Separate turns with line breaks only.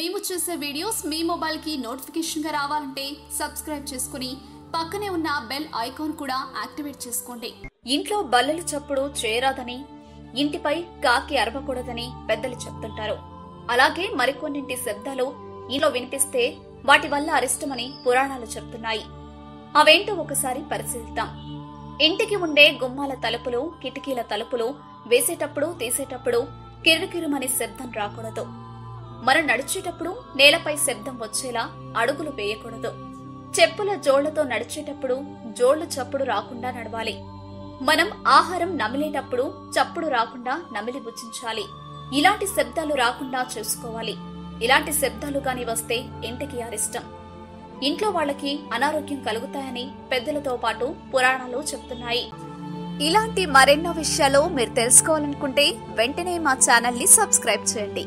మేము చేసే వీడియోస్ మీ మొబైల్కి నోటిఫికేషన్గా రావాలంటే సబ్స్క్రైబ్ చేసుకుని పక్కనే ఉన్న బెల్ ఐకాన్ కూడా యాక్టివేట్ చేసుకోండి.
ఇంట్లో బల్లలు చప్పుడు చేయరాదని ఇంటిపై కాకి అరవకూడదని పెద్దలు చెప్తుంటారు. అలాగే మరికొన్నింటి శబ్దాలు ఇంట్లో వినిపిస్తే వాటి వల్ల అరిష్టమని పురాణాలు చెప్తున్నాయి. అవేంటో ఒకసారి పరిశీలిద్దాం. ఇంటికి ఉండే గుమ్మాల తలుపులు కిటికీల తలుపులు వేసేటప్పుడు తీసేటప్పుడు కిరుకిరుమని శబ్దం రాకూడదు. మనం నడిచేటప్పుడు నేలపై శబ్దం వచ్చేలా అడుగులు వేయకూడదు. చెప్పుల జోళ్ళతో నడిచేటప్పుడు జోళ్ళు చప్పుడు రాకుండా నడవాలి. మనం ఆహారం నమిలేటప్పుడు చప్పుడు రాకుండా నమిలి భుజించాలి ఇలాంటి శబ్దాలు రాకుండా చూసుకోవాలి. ఇలాంటి శబ్దాలు గాని వస్తే ఇంటికి అరిష్టం. ఇంట్లో వాళ్ళకి అనారోగ్యం కలుగుతాయని పెద్దలతో పాటు పురాణాలు చెప్తున్నాయి. ఇలాంటి మరెన్నో విషయాలు మీరు తెలుసుకోవాలనుకుంటే వెంటనే మా ఛానల్ని సబ్స్క్రైబ్ చేయండి.